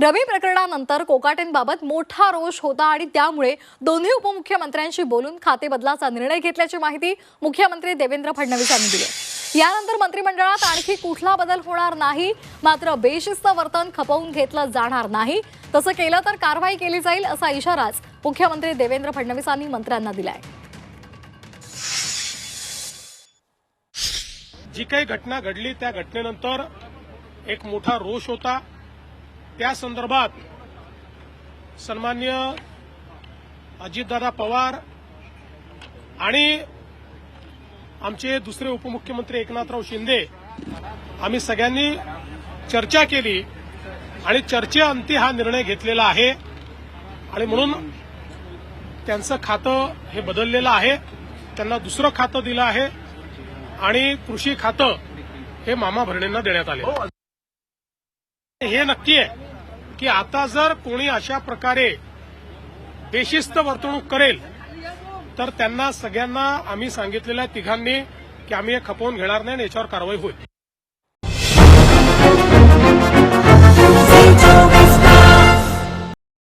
रवी प्रकरणानंतर कोकाटेंबाबत मोठा रोष होता आणि त्यामुळे दोन्ही उपमुख्यमंत्र्यांशी बोलून खाते बदलाचा निर्णय घेतल्याची माहिती मुख्यमंत्री देवेंद्र फडणवीस यांनी दिली. यानंतर मंत्रिमंडळात आणखी कुठला बदल होणार नाही मात्र बेशिस्त वर्तन खपवून घेतलं जाणार नाही. तसं केलं तर कारवाई केली जाईल असा इशाराच मुख्यमंत्री देवेंद्र फडणवीसांनी मंत्र्यांना दिलाय. जी काही घटना घडली त्या घटनेनंतर एक मोठा रोष होता. त्या संदर्भात सन्मान्य अजितदादा पवार आणि आमचे दुसरे उपमुख्यमंत्री एकनाथराव शिंदे आम्ही सगळ्यांनी चर्चा केली आणि चर्चेअंती हा निर्णय घेतलेला आहे. आणि म्हणून त्यांचं खातं हे बदललेलं आहे. त्यांना दुसरं खातं दिलं आहे आणि कृषी खातं हे मामा भरणेंना देण्यात आले. हे नक्की आहे. की आता जर कोणी अशा प्रकारे बेशिस्त वर्तणूक करेल तर त्यांना सगळ्यांना आम्ही सांगितलेल्या तिघांनी की आम्ही हे खपवून घेणार नाही आणि याच्यावर कारवाई होईल.